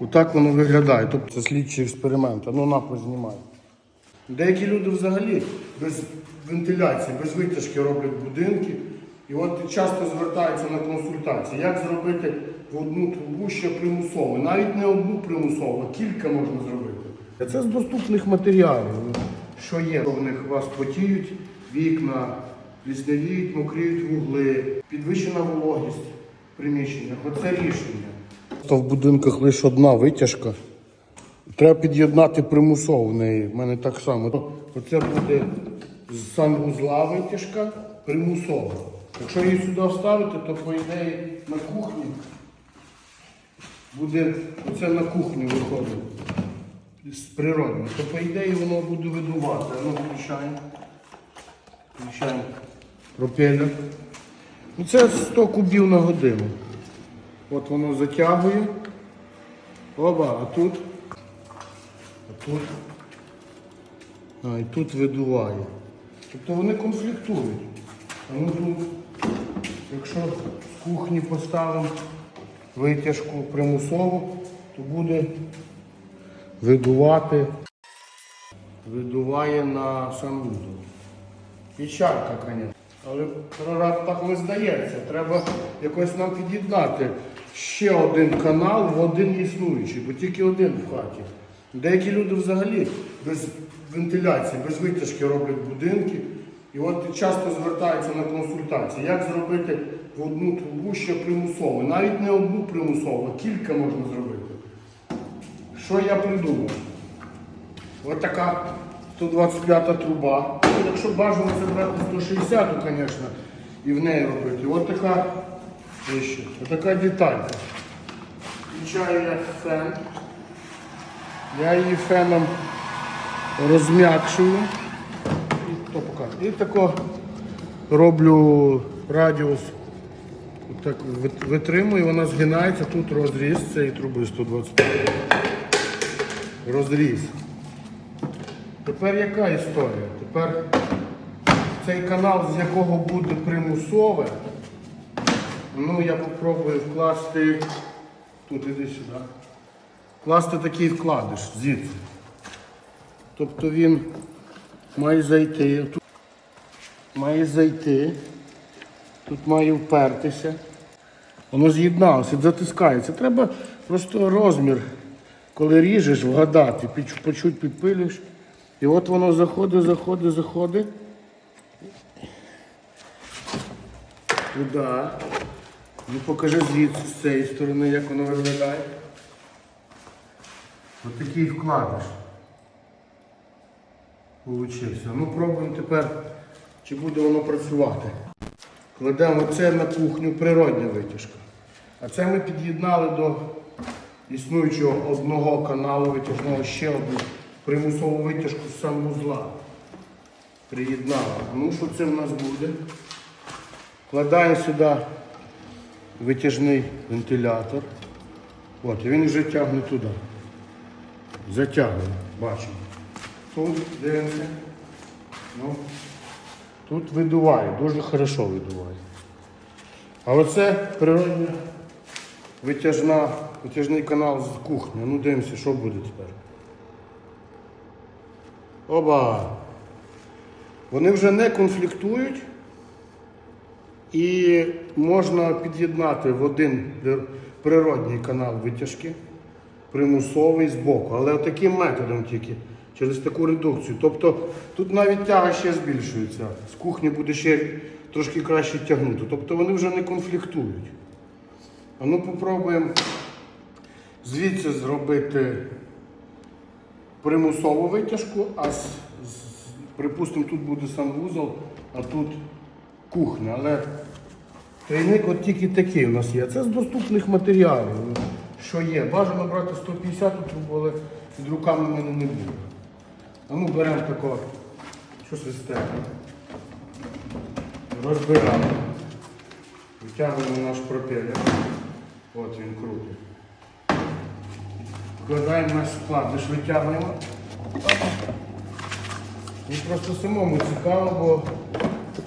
Отак воно виглядає. Тобто це слідчий експеримент. Ну на познімай. Деякі люди взагалі без вентиляції, без витяжки роблять будинки. І от часто звертаються на консультації, як зробити в одну трубу ще примусово. Навіть не одну примусово, а кілька можна зробити. Це з доступних матеріалів, що є. У них вас потіють вікна, пліснявіють, мокріють вугли, підвищена вологість в приміщеннях. Оце рішення. То в будинках лише одна витяжка. Треба під'єднати примусово в неї. В мене так само. Оце буде з санвузла витяжка примусово. Якщо її сюди вставити, то по ідеї на кухні буде оце на кухню виходить з природньо. То по ідеї воно буде видувати. Ну, включаємо. Включаємо пропелер. Ну, Це 100 кубів на годину. От воно затягує. Оба, а тут. А тут. А, і тут видуває. Тобто вони конфліктують. А ну тут, якщо з кухні поставимо витяжку примусову, то буде видувати, видуває на санвузол. Печалька, звісно. Але прораб так не здається. Треба якось нам під'єднати ще один канал в один існуючий, бо тільки один в хаті. Деякі люди взагалі без вентиляції, без витяжки роблять будинки. І от часто звертаються на консультації, як зробити в одну трубу ще примусово. Навіть не одну примусово, кілька можна зробити. Що я придумав? Ось така 125 труба. Ну, Якщо бажано це брати 160, то, звісно, і в неї робити. Ось така, вище, ось така деталька. Включаю я фен. Я її феном розм'якшую. І, і тако роблю радіус. Так витримую, вона згинається, тут розріз цієї труби 125. Розріз. Тепер яка історія? Тепер цей канал, з якого буде примусове, ну я попробую вкласти, тут іди сюди, вкласти такий вкладиш звідси. Тобто він має зайти, має зайти, тут має впертися. Воно з'єдналося, затискається. Треба просто розмір, коли ріжеш, вгадати, почуть підпилюєш. І от воно заходить, заходить, заходить. Туди. Ну покажи звідси з цієї сторони, як воно виглядає. Ось такий вкладиш. Получився. Ну пробуємо тепер, чи буде воно працювати. Кладемо це на кухню природня витяжка. А це ми під'єднали до існуючого одного каналу витяжного ще одну примусову витяжку з санвузла. Приєднали. Ну що це в нас буде? Вкладаємо сюди витяжний вентилятор. От, він вже тягне туди. Затягує, бачимо. Тут дивимося. Ну, тут видуває, дуже хорошо видуває. А оце природня витяжна, витяжний канал з кухні. Ну дивимося, що буде тепер. Оба! Вони вже не конфліктують і можна під'єднати в один при- природній канал витяжки, примусовий збоку, але таким методом тільки, через таку редукцію. Тобто тут навіть тяга ще збільшується. З кухні буде ще трошки краще тягнути. Тобто вони вже не конфліктують. А ну попробуємо звідси зробити примусову витяжку, а з, з- припустимо, тут буде санвузол, а тут кухня. Але трійник от тільки такий у нас є. Це з доступних матеріалів, що є. Бажано брати 150 трубу, але під руками в мене не буде. А ну беремо такого, що свистемо. Розбираємо. Витягуємо наш пропелер. От він крутий. Вкладаємо наш вкладиш, витягуємо. Мені просто самому цікаво, бо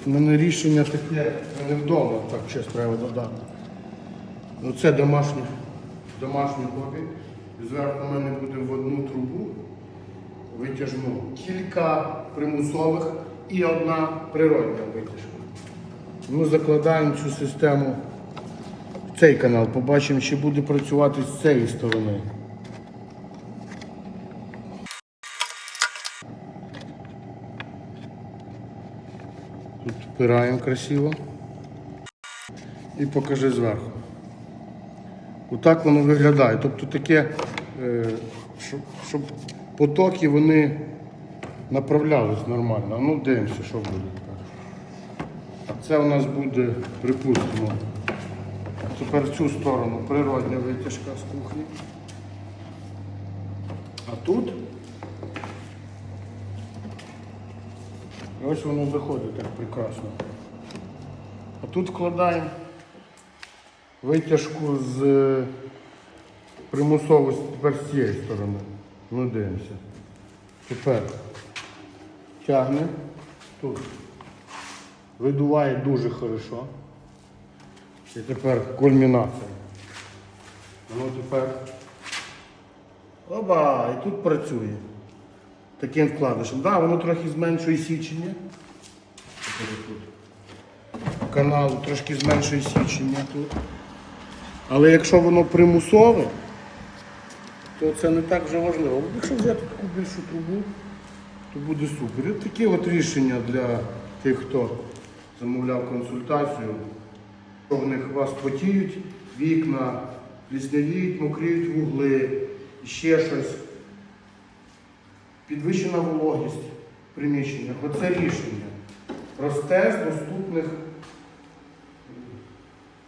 в мене рішення таке, мене вдома, так ще треба додати. Ну це домашні, домашні хобі. Зверху в мене буде в одну трубу витяжну кілька примусових і одна природня витяжка. Ми закладаємо цю систему в цей канал. Побачимо, чи буде працювати з цієї сторони. Тут впираємо красиво. І покажи зверху. Отак воно виглядає. Тобто таке, е, щоб, щоб потоки вони направлялись нормально. Ну дивимося, що буде це у нас буде, припустимо, тепер цю сторону природня витяжка з кухні. А тут і ось воно заходить так прекрасно. А тут вкладаємо витяжку з е, примусовості тепер з цієї сторони. Ну дивимося. Тепер тягне тут. Видуває дуже хорошо. І тепер кульмінація. Ну тепер. Оба, і тут працює. Таким вкладишем. Так, да, воно трохи зменшує січення. Канал трошки зменшує січення тут. Але якщо воно примусове, то це не так вже важливо. Якщо взяти таку більшу трубу, то буде супер. І такі от рішення для тих, хто замовляв консультацію. В них у вас потіють вікна, пліснявіють, мокріють вугли, ще щось. Підвищена вологість в приміщеннях. Оце рішення. Просте з доступних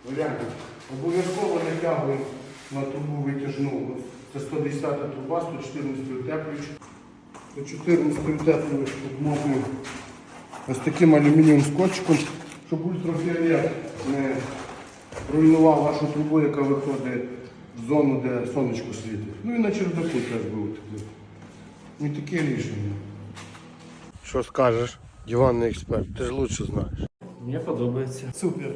варіантів. Обов'язково натягуємо на трубу витяжну. Це 110 труба, 114 утеплюючи. 114 утеплювач обмотуємо ось таким алюмінієвим скотчиком, щоб ультрафіолет не руйнував вашу трубу, яка виходить в зону, де сонечко світить. Ну і на чердаку теж буде утеплити. І таке рішення. Що скажеш, диванний експерт, ти ж лучше знаєш. Мені подобається. Супер.